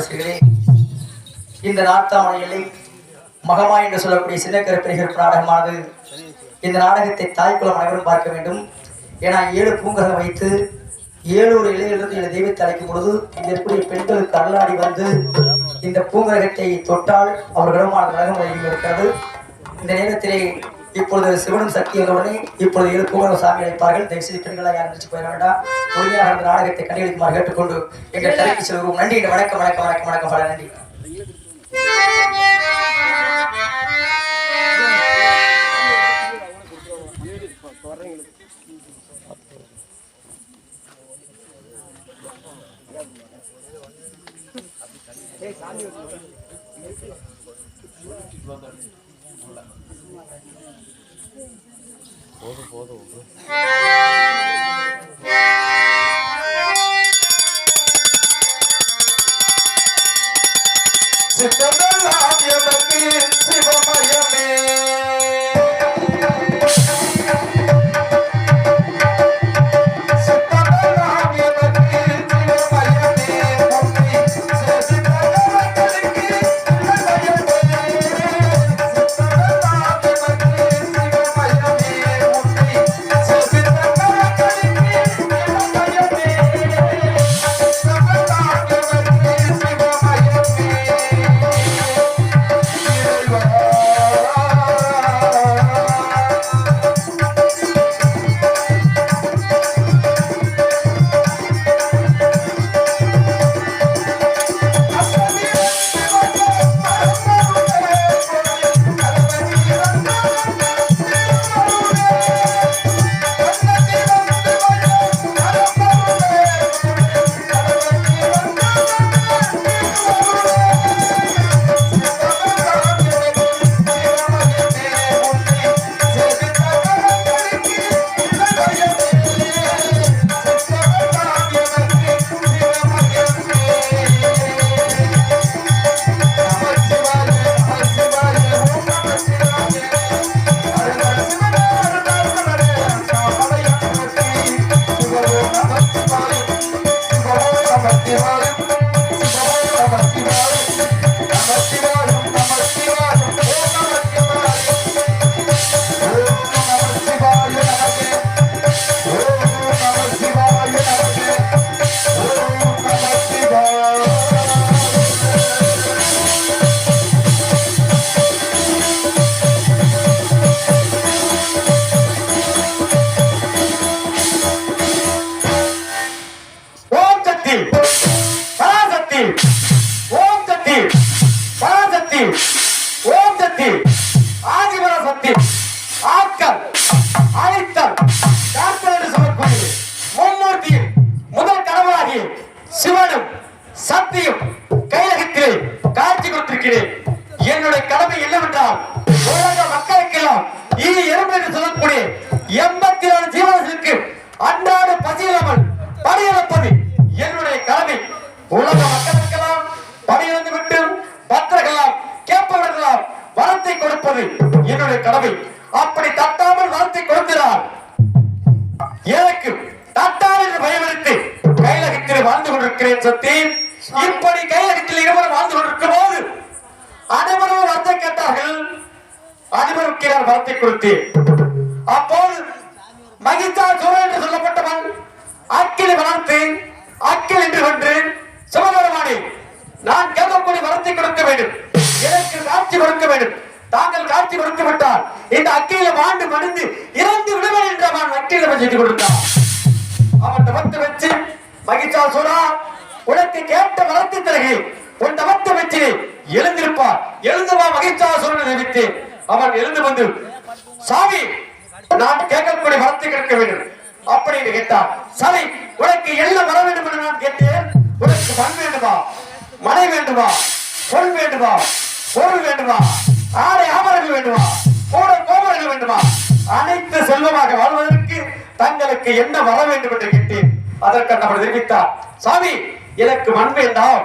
நாடரசிகளே இந்த நாட்டாமலையில் மகமா என்று சொல்லக்கூடிய சின்ன கருப்பெருகிற நாடகமானது இந்த நாடகத்தை தாய்க்குளம் அனைவரும் பார்க்க வேண்டும். ஏன்னா ஏழு பூங்ககம் வைத்து ஏழு ஒரு இளைஞர்களுக்கு இந்த தெய்வத்தை அழைக்கும் பொழுது இங்க இருக்கக்கூடிய பெண்களுக்கு அல்லாடி வந்து இந்த பூங்கரகத்தை தொட்டால் அவர்களிடமான கிரகம் வழங்கி இருக்கிறது இந்த நேரத்திலே இப்பொழுது சிவனும் சக்தி இப்பொழுது ஏழு பூங்கரம் சாமி அழைப்பார்கள். தயவு செய்து பெண்களாக யாரும் நினைச்சு போயிட வேண்டாம். முழுமையாக அந்த நாடகத்தை கண்டிப்பாக கேட்டுக்கொண்டு எங்கள் தலைக்கு செல்வோம். நன்றி வணக்கம் வணக்கம் வணக்கம் வணக்கம் பல. நன்றி. 脖子，脖子，Hola, mamá. மகிஷாசுரா உனக்கு கேட்ட வளர்த்து பிறகு உன் தவத்தை வச்சு எழுந்திருப்பார். எழுந்துவா மகிழ்ச்சா மகிஷாசுரன் நினைத்து அவன் எழுந்து வந்து சாமி நான் கேட்கக்கூடிய வளர்த்து கேட்க வேண்டும். அப்படின்னு கேட்டார் சரி உனக்கு என்ன வர வேண்டும் என்று நான் கேட்டேன். உனக்கு மண் வேண்டுமா? மனை வேண்டுமா? சொல் வேண்டுமா? பொருள் வேண்டுமா? ஆடை ஆபரணங்கள் வேண்டுமா? கூட கோபுரங்கள் வேண்டுமா? அனைத்து செல்வமாக வாழ்வதற்கு தங்களுக்கு என்ன வர வேண்டும் என்று கேட்டேன். அதற்கு அவர் தெரிவித்தார் சாமி எனக்கு மண் வேண்டாம்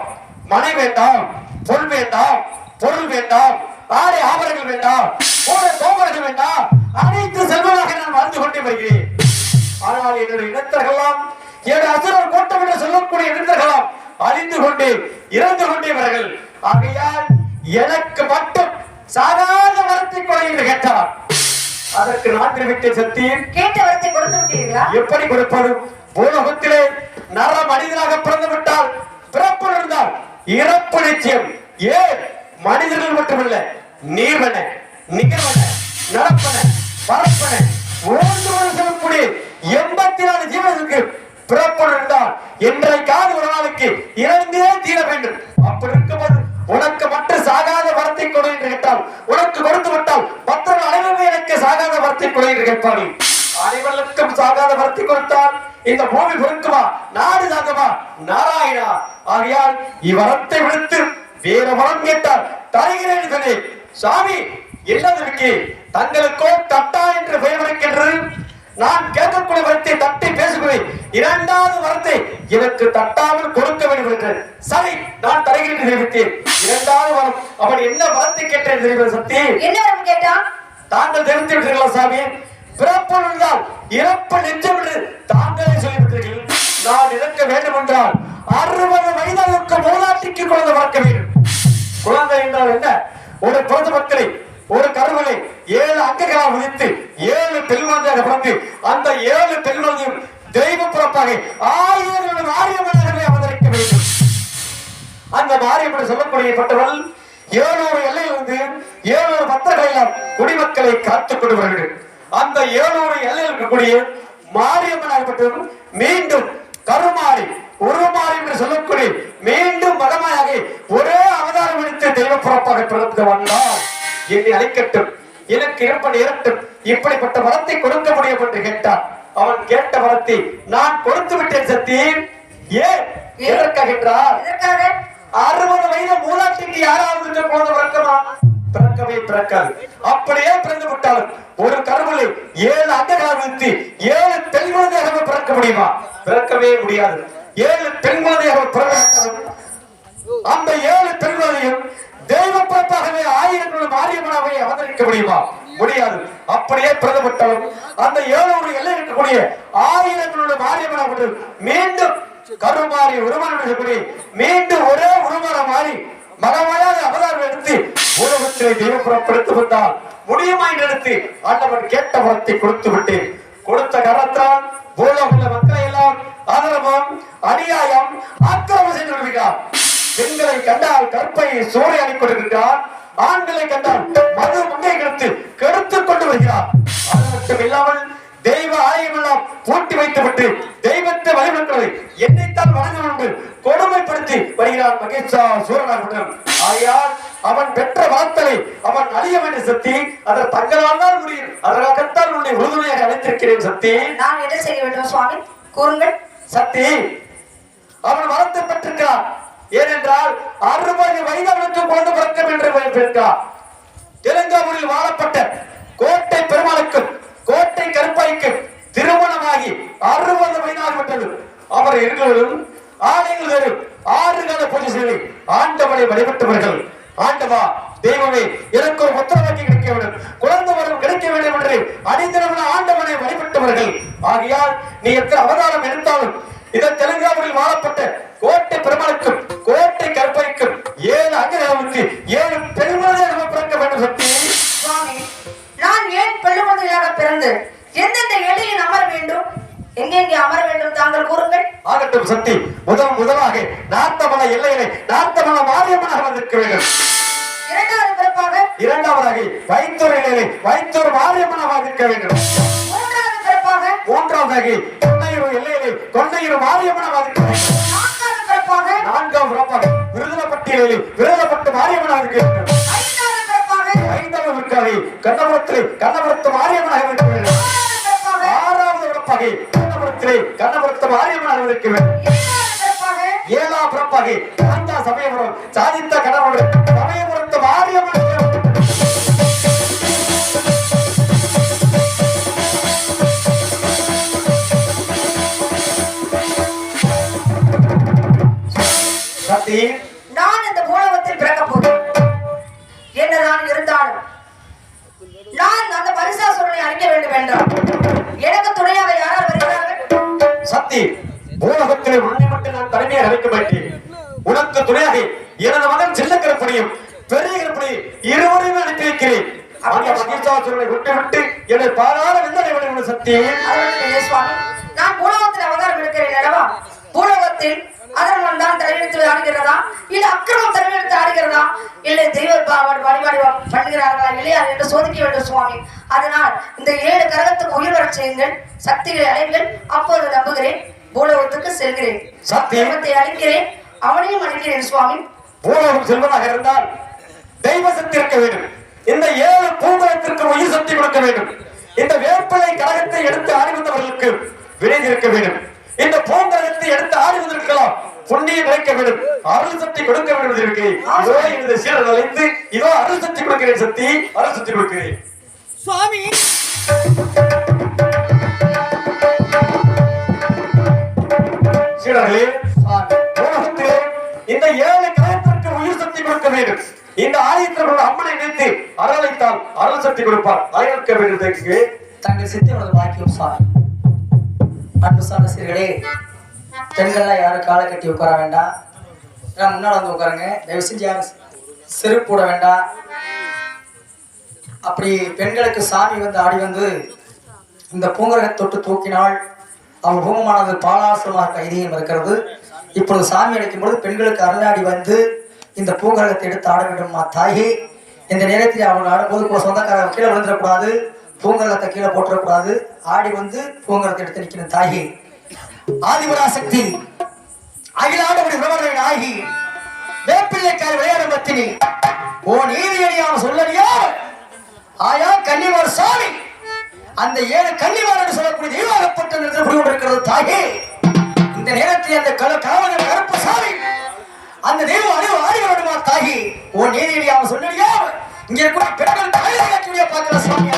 மனை வேண்டாம் பொன் வேண்டாம் பொருள் வேண்டாம் ஆடை ஆபரணங்கள் வேண்டாம் கூட கோபுரங்கள் வேண்டாம் அனைத்து செல்வமாக நான் வாழ்ந்து கொண்டே வருகிறேன். ஆனால் என்னுடைய இனத்தர்களாம் ஏழு அசுரர் கூட்டம் என்று சொல்லக்கூடிய இனத்தர்களாம் அழிந்து கொண்டே இறந்து கொண்டே வருங்கள் ஆகையால் எனக்கு மட்டும் சாதாரண வரத்தை கொலை என்று கேட்டார். அதற்கு நான் தெரிவித்த சக்தியின் கேட்ட வரத்தை கொடுத்து விட்டீர்களா? எப்படி கொடுப்பது? பூலோகத்திலே நர மனிதனாக பிறந்து விட்டால் பிறப்பு இருந்தால் இறப்பு நிச்சயம். ஏன்? மனிதர்கள் மட்டுமல்ல நீர்வன நிகழ்வன நடப்பன பரப்பன ஓய்ந்து சொல்லக்கூடிய எண்பத்தி நாலு ஜீவனுக்கு பிறப்பு இருந்தால் இன்றைக்காவது ஒரு நாளைக்கு இறந்தே தீர வேண்டும். அப்படி இருக்கும்போது உனக்கு மட்டும் சாகாத வரத்தை கொடு என்று கேட்டால் உனக்கு கொடுத்து விட்டால் மற்றவர்கள் அனைவரும் எனக்கு சாகாத வரத்தை கொடு என்று கேட்பார்கள். அனைவருக்கும் சாகாத வரத்தை கொடுத்தால் இந்த பூமி பொறுக்குமா நாடு சாகமா நாராயணா. ஆகையால் இவ்வரத்தை விடுத்து வேற வரம் கேட்டால் தருகிறேன் சொல்லி சாமி என்னதற்கு தங்களுக்கோ தட்டா என்று பெயர் இருக்கின்றது நான் கேட்கக்கூடிய வரத்தை தட்டி பேசுகிறேன். இரண்டாவது வரத்தை எனக்கு தட்டாமல் கொடுக்க வேண்டும் என்று. சரி நான் தருகிறேன் தெரிவித்தேன். இரண்டாவது வரம். அவன் என்ன வரத்தை கேட்டேன் தெரிவது சக்தி? என்ன வரம் கேட்டான்? தாங்கள் தெரிந்து விட்டீர்களா சாமி? பிறப்பு இறப்பு நெஞ்சம் என்று தாங்களே சொல்லிவிட்டீர்கள். நான் இறக்க வேண்டும் என்றால் அறுபது வயதுக்கு மூதாட்டிக்கு குழந்தை வளர்க்க வேண்டும். குழந்தை என்றால் என்ன? ஒரு குழந்தை மக்களை ஒரு கருவலை ஏழு அங்கங்களாக விதித்து ஏழு பெண்குழந்தையாக பிறந்து அந்த ஏழு பெண்குழந்தையும் தெய்வ பிறப்பாக ஆயிரம் ஆரியமனர்களே அவதரிக்க வேண்டும். அந்த மாரியம்மன் சொல்லக்கூடியப்பட்டவள் ஏழு எல்லையிலிருந்து ஏழு பத்திரகையிலாம் குடிமக்களை காத்துக் கொண்டு வருகிறேன் அந்த ஏழூர் எல்லையில் இருக்கக்கூடிய மாரியம்மனாகப்பட்டவள் மீண்டும் கருமாறி உருமாறி என்று சொல்லக்கூடிய மீண்டும் மகமாயாக ஒரே அவதாரம் எடுத்து தெய்வ பிறப்பாக பிறந்து வந்தார் என்னை அழைக்கட்டும் எனக்கு இறப்பன் இறட்டும் இப்படிப்பட்ட வரத்தை கொடுக்க முடியும் என்று கேட்டான். அவன் கேட்ட வரத்தை நான் கொடுத்து விட்டேன் சத்தி ஏன்? எதற்காக எதற்காக? அறுபது வயது மூதாட்டிக்கு யாராவது குழந்தை பிறக்குமா பிறக்கவே பிறக்காது. அப்படியே பிறந்து விட்டாலும் ஒரு கருவிலை ஏழு அங்கங்களாக வைத்து ஏழு பெண் குழந்தையாக பிறக்க முடியுமா? பிறக்கவே முடியாது. ஏழு பெண் குழந்தையாக பிறந்தாலும் அந்த ஏழு பெண் குழந்தையும் தெய்வ பிறப்பாகவே ஆயிரங்களும் மாரியம்மனாகவே அவதரிக்க முடியுமா? முடியாது. அப்படியே பிறந்துவிட்டாலும் அந்த ஏழு எல்லை இருக்கக்கூடிய ஆயிரங்களோட மாரியம்மனாக மீண்டும் கருமாறி உருமாறி மீண்டும் ஒரே உருமாற மாறி மகமாயாக அவதாரம் எடுத்து உலகத்திலே தெய்வ புறப்படுத்தி முடியுமா எடுத்து ஆண்டவன் கேட்ட வரத்தை கொடுத்து விட்டேன் கொடுத்த கரத்தால் பூலோக மக்களை எல்லாம் ஆதரவம் அநியாயம் ஆக்கிரமம் செய்து வருகிறார் பெண்களை கண்டால் கற்பை சூறை அணிக்கொண்டிருக்கிறார் ஆண்களை கண்டால் மது முங்கை கெடுத்து கெடுத்துக் கொண்டு வருகிறார். அது மட்டும் இல்லாமல் தெய்வ ஆலயமெல்லாம் பூட்டி வைத்துவிட்டு தெய்வத்தை வழிபடுகிறது என்னைத்தான் வணங்க வேண்டும் கொடுமைப்படுத்தி வருகிறான் மகேஷா சூரனாகட்டும் ஆகையால் அவன் பெற்ற வார்த்தலை அவன் அழிய வேண்டிய சக்தி அதை தங்களால் தான் முடியும். அதற்காகத்தான் உன்னை உறுதுணையாக அழைத்திருக்கிறேன் சக்தி. நான் என்ன செய்ய வேண்டும் சுவாமி? கூறுங்கள். சக்தி அவன் வரத்தை பெற்றிருக்கிறான். ஏனென்றால் அறுபது வயது அவனுக்கு குழந்தை பிறக்கும் என்று பெற்றார் தெலுங்காவூரில் வாழப்பட்ட கோட்டை பெருமாளுக்கும் கோட்டை கருப்பாய்க்கும் திருமணமாகி அறுபது வயதாகிவிட்டது ஆறு எண்களும் இருவரும் வரும் ஆறு கால பூஜை செய்து ஆண்டவனை வழிபட்டவர்கள். ஆண்டவா தெய்வமே எனக்கு ஒரு உத்தரவாக்கி கிடைக்க வேண்டும் குழந்தை வரம் கிடைக்க வேண்டும் என்று அனைத்திரமான ஆண்டவனை வழிபட்டவர்கள். ஆகையால் நீ எத்தனை அவதாரம் எடுத்தாலும் இந்த தெலுங்காவூரில் வாழப்பட்ட கோட்டை பெருமாளுக்கும் கோட்டை கற்பனைக்கும் ஏழு அங்கங்களுக்கு ஏழு பெருமாளையாக பிறக்க வேண்டும் சக்தி. சுவாமி நான் ஏன் பெருமதியாக பிறந்து எந்தெந்த எல்லையில் அமர வேண்டும்? எங்கெங்கே அமர வேண்டும் தாங்கள் கூறுங்கள். ஆகட்டும் சக்தி முதல் முதலாக நார்த்தமல எல்லையிலே நார்த்தமல மாரியம்மனாக வந்திருக்க வேண்டும். இரண்டாவது பிறப்பாக இரண்டாவதாக வைத்தூர் எல்லையிலே வைத்தூர் மாரியம்மனாக இருக்க வேண்டும். மூன்றாவது பிறப்பாக மூன்றாவதாக கொண்டையூர் எல்லையிலே கொண்டையூர் மாரியம்மனாக இருக்க வேண்டும். நான்காவது பிறப்பாக நான்காம் பிறப்பாக விருதுலப்பட்டியலிலே விருதுலப்பட்டு மாரியம்மனாக இருக்க வேண்டும். ஐந்தாவது பிறப்பாக ஐந்தாவது விற்காதே கண்ணபுரத்திலே கண்ணபுரத்து மாரியம்மனாக இருக்க பிறப்பாக ஏழாம் பிறப்பாகி சாந்தா சமயபுரம் சாதித்த கடவுள் சமயபுரத்து மாரியம்மன் சக்தி நான் இந்த பூலகத்தில் பிறக்கப் போகிறேன். என்னதான் இருந்தாலும் நான் அந்த பரிசாசுரனை அழிக்க வேண்டும் என்றால் எனக்கு துணையாக யாரால் வருகிறார்கள்? சக்தி பூலகத்திலே உன்னை மட்டும் நான் தலைமையாக அழைக்க மாட்டேன். உனக்கு துணையாக எனது மகன் சின்ன கருப்பணியும் பெரிய கருப்பணி இருவரையும் அனுப்பி வைக்கிறேன் அந்த மகிழ்ச்சாசுரனை விட்டு விட்டு என்னை பாராத விந்தனை விட சக்தி. நான் பூலோகத்தில் அவதாரம் இருக்கிறேன் அல்லவா? பூலகத்தில் அதர்மம் தான் தலையெடுத்து ஆடுகிறதா? இல்ல அக்கிரமம் தலையெடுத்து ஆடுகிறதா? இல்லை தெய்வ பாவன் வழிபாடு பண்ணுகிறார்களா? இல்லையா என்று சோதிக்க வேண்டும் சுவாமி. அதனால் இந்த ஏழு கரகத்துக்கு உயிர் வரச் செய்யுங்கள் சக்திகளை அடைங்கள் அப்போது நம்புகிறேன் பூலோகத்துக்கு செல்கிறேன். சக்தி. தெய்வத்தை அழிக்கிறேன் அவனையும் அழிக்கிறேன் சுவாமி. பூலோகம் செல்வதாக இருந்தால் தெய்வ சக்தி இருக்க வேண்டும். இந்த ஏழு பூங்குளத்திற்கு உயிர் சக்தி கொடுக்க வேண்டும். இந்த வேப்பிலை கழகத்தை எடுத்து ஆடி வந்தவர்களுக்கு விரைந்து இருக்க வேண்டும். இந்த பூங்கலத்தை எடுத்து ஆடி வந்திருக்கலாம் புண்ணியம் கிடைக்க வேண்டும். அருள் சக்தி கொடுக்க வேண்டும் இருக்கு இதோ இந்த சீரன் அழைந்து இதோ அருள் சக்தி கொடுக்கிறேன் சக்தி அருள் சக்தி கொடுக்கிறேன். சுவாமி. சீடர்களே உலகத்திலே இந்த ஏழு கலத்திற்கு உயிர் சக்தி கொடுக்க வேண்டும். இந்த ஆலயத்தில் உள்ள அம்மனை நினைத்து அரவணைத்தால் அருள் சக்தி கொடுப்பார். அலைநிற்க வேண்டும் தங்கள் சித்தியோட பாக்கியம் சார். அன்பு சகோதரர்களே பெண்கள்லாம் யாரும் காலை கட்டி உட்கார வேண்டாம். நான் முன்னாடி வந்து உட்காருங்க. தயவு செஞ்சு யாரும் செருப்பு போட வேண்டாம். அப்படி பெண்களுக்கு சாமி வந்து ஆடி வந்து இந்த பூங்கரகத்தை தொட்டு தூக்கினால் அவள் ஹோமமானது பாலாசுரமாக ஐதீகம் இருக்கிறது. இப்பொழுது சாமி அடிக்கும் பொழுது பெண்களுக்கு அருளாடி வந்து இந்த பூங்கரகத்தை எடுத்து ஆட வேண்டும் தாயே. இந்த நேரத்தில் அவள் ஆடும்போது ஒரு கீழே விழுந்துடக்கூடாது. பூங்கரகத்தை கீழே போட்டுறக்கூடாது ஆடி வந்து பூங்கரத்தை எடுத்து நிற்கணும் தாயே. ஆதிபராசக்தி அகிலாண்டபடி பிரபலன் ஆகி வேப்பிள்ளைக்காய் விளையாட பத்தினி. ஓ நீதி அடியாம சொல்லலையோ ஆயா கன்னிமார் அந்த ஏழு கன்னிமார் சொல்லக்கூடிய தெய்வாகப்பட்ட நிறுத்தி கொண்டிருக்கிறது தாயே. இந்த நேரத்தில் அந்த கல காவலர் கருப்பு சாமி அந்த தெய்வம் அறிவு ஆடி வரணுமா தாகி ஓ நீதி அடியாம சொல்லறியா இங்கே இருக்கிற பெண்கள் தாயை பார்க்கிற சாமி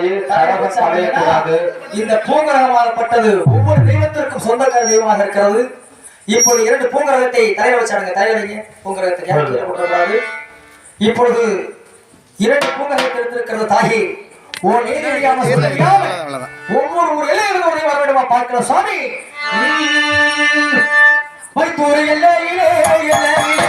வச்சுதான் ஆடுன தாயே சரகம் படையக்கூடாது இந்த பூங்கரகமாகப்பட்டது ஒவ்வொரு தெய்வத்திற்கும் சொந்தக்கார தெய்வமாக இருக்கிறது. இப்பொழுது இரண்டு பூங்கரகத்தை தலையில வச்சாடுங்க தலையில வைங்க. பூங்கரகத்தை இப்பொழுது இரண்டு பூங்கரகத்தை எடுத்திருக்கிறது தாயி. ஓ நீதி அறியாம சொல்லுங்க ஒவ்வொரு ஒரு வர வேண்டுமா பார்க்கிற சாமி உம், வைத்தூர் எல்லையிலே எல்லையிலே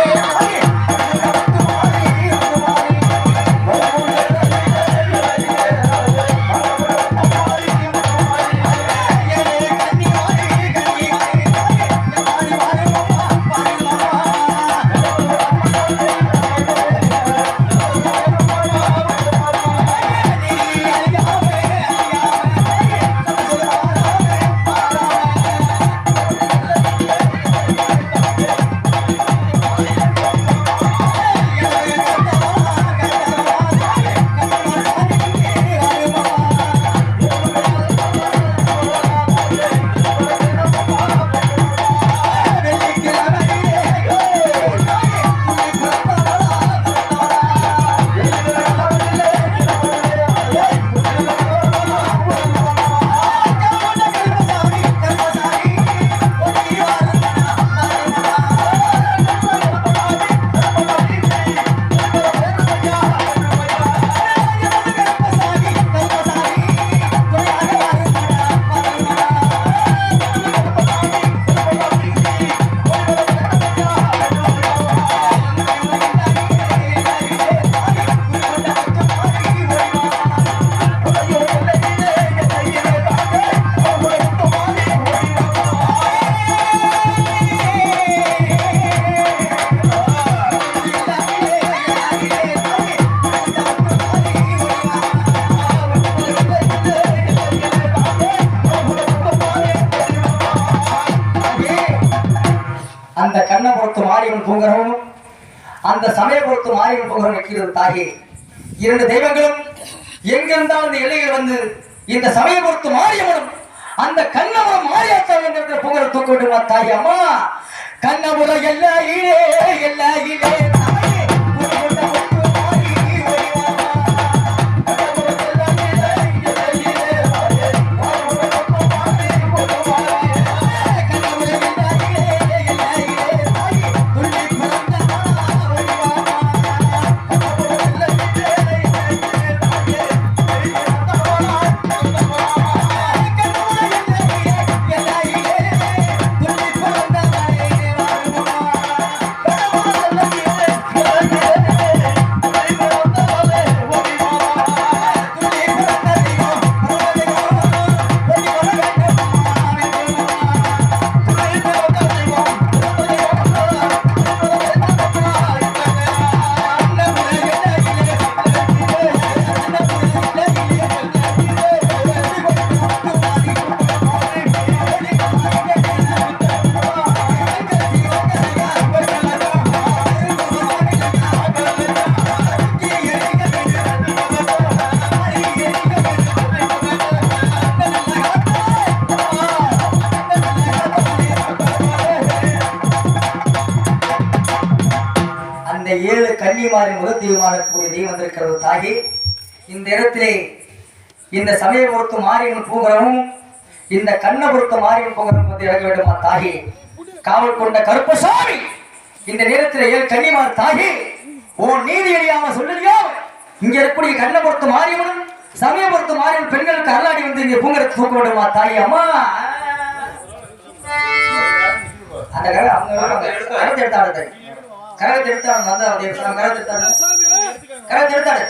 நிற்கிறது இரண்டு தெய்வங்களும் எங்கிருந்தால் இந்த எல்லையில் வந்து இந்த சமயபுரத்து மாரியம்மனும் அந்த கண்ணபுரம் மாரியாத்தம் என்ற புகழ் தூக்கிவிடுமா தாயே அம்மா கண்ணபுரம் எல்லையிலே எல்லையிலே. தாயே, முதல் தெய்வமாக இருக்கக்கூடிய தெய்வம் வந்திருக்கிறது தாகி இந்த இடத்திலே இந்த சமயபுரத்து மாரியம்மன் பூங்கரமும் இந்த கண்ணபுரத்து மாரியம்மன் பூங்கரம் வந்து இறங்க வேண்டுமா தாகி காவல் கொண்ட கருப்பசாமி இந்த நேரத்தில் ஏழு கன்னிமார் தாகி ஓ நீதி அறியாம சொல்லலையோ இங்க இருக்கக்கூடிய கண்ணபுரத்து மாரியம்மனும் சமயபுரத்து மாரியம்மன் பெண்களுக்கு அல்லாடி வந்து இங்க பூங்கரத்தை தூக்க வேண்டுமா தாயி? அம்மா! அந்த அவங்க கரத்தை கரத்தை எடுத்தாடு வந்து அவங்க கரத்தை எடுத்தாடு கரத்தை எடுத்தாடு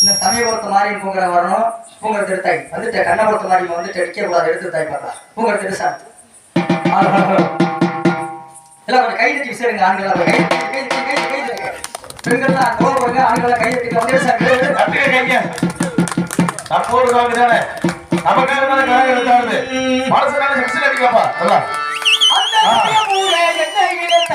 இந்த சமயபுரத்து மாதிரி பூங்கரை வரணும். பூங்கரத்தை எடுத்தாய். வந்துட்டு கண்ணபுரத்து மாதிரி வந்துட்டு அடிக்க கூடாது எடுத்துட்டாய் பார்த்தா பூங்கரத்தை எடுத்தா எல்லாம் கொஞ்சம் கை தட்டி விசாரிங்க ஆண்கள் கை கை கை கை. பெண்கள்லாம் ஆண்கள் கை தட்டி. வந்து சாமி தானே. நமக்காக செக்ஷன் அடிக்கலாம்ப்பா. நல்லா.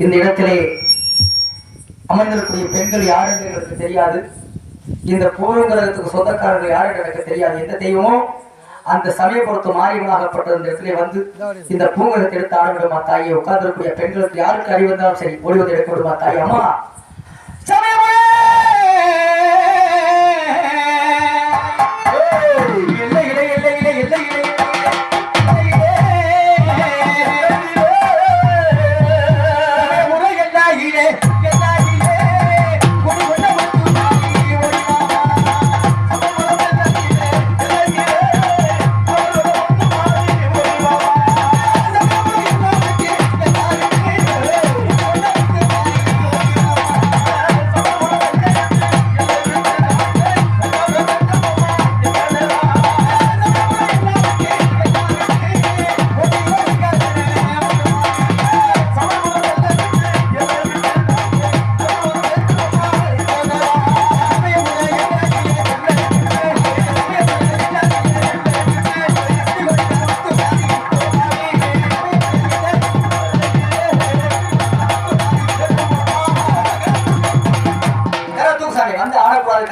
இந்த இடத்திலே அமர்ந்திருக்கக்கூடிய பெண்கள் யார் என்று எனக்கு தெரியாது. இந்த பூர்வங்கிரகத்துக்கு சொந்தக்காரர்கள் யார் என்று எனக்கு தெரியாது. எந்த தெய்வமோ அந்த சமயபுரத்து மாரியமாகப்பட்ட இந்த இடத்துல வந்து இந்த பூங்கலத்தை எடுத்து ஆடவிடுமா தாயை உட்கார்ந்திருக்கக்கூடிய பெண்களுக்கு யாருக்கு அறிவு இருந்தாலும் சரி ஓடிவதை எடுக்க விடுமா தாய் அம்மா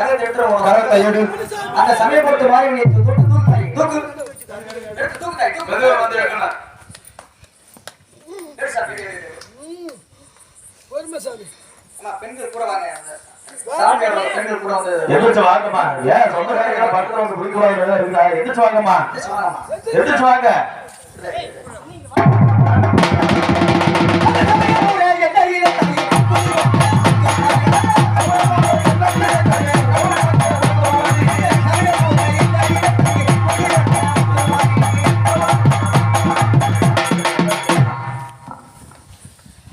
தூக்கு தாயி, தூக்கு. மெதுவா வந்து எடுக்கலாம். எடு சாமி, எடு, எடு, எடு. அம்மா, பெண்கள் கூட வாங்க அந்த சாமியோட பெண்கள் கூட வந்து எந்திரிச்சு வாங்கம்மா. ஏன் சொந்தக்காரங்க பக்கத்துல வந்து குடிக்கூடாதுன்னு இருக்குதா? எந்திரிச்சு வாங்கம்மா. எந்திரிச்சு வாங்க. அந்த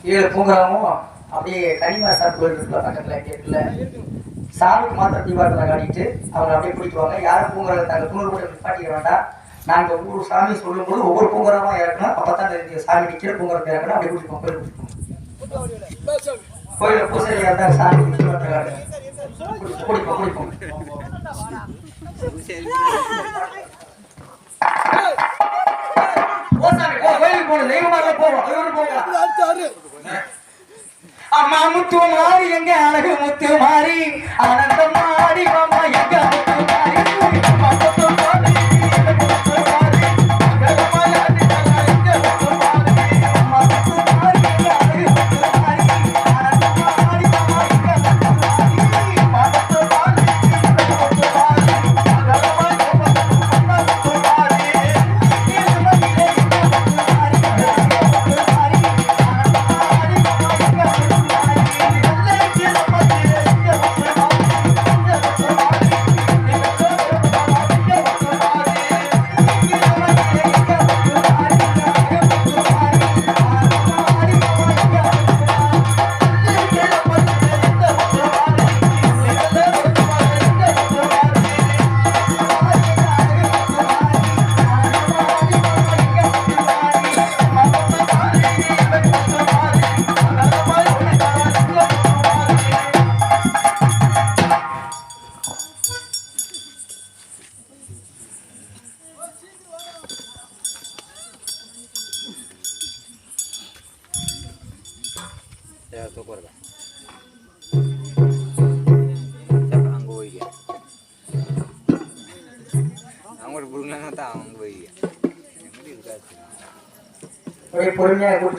தாயி, ஏழு பூங்கரமும் அப்படியே கனிமா சார் கோயில் இருக்குல்ல பக்கத்துல இங்க சாமிக்கு மாத்திரம் தீபாரத்தில் காட்டிட்டு அவங்க அப்படியே பிடிக்குவாங்க யாரும் பூங்கரம் தாங்க தூண் போட்டு நிப்பாட்டிக்க வேண்டாம். நாங்கள் ஒவ்வொரு சாமி சொல்லும்போது ஒவ்வொரு பூங்கரமா இறக்கணும். அப்போ தான் இந்த சாமி நிற்கிற பூங்கரத்தை இறக்கணும். அப்படியே பிடிப்போம் கோயில் பிடிப்போம் கோயில் பூசையா இருந்தா சாமி தீபாவளி குடிப்போம் குடிப்போம் போ சாமி, போ, கோயிலுக்கு போகணும் தெய்வமாக போவோம். இவரு போகலாம் அம்மா முத்து மாறி எங்க அழகு முத்து மாறி ஆனந்தம் மாறி மாமா எங்க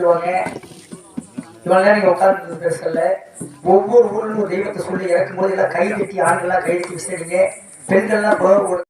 பொறுமையாக கூட்டிட்டு இவ்வளவு நேரம் நீங்க உட்கார்ந்து பேசல ஒவ்வொரு ஊர்ல ஒரு தெய்வத்தை சொல்லி இறக்கும் போது எல்லாம் கை கட்டி ஆண்கள்லாம் கை கட்டி விசாரிங்க பெண்கள்லாம் புறவு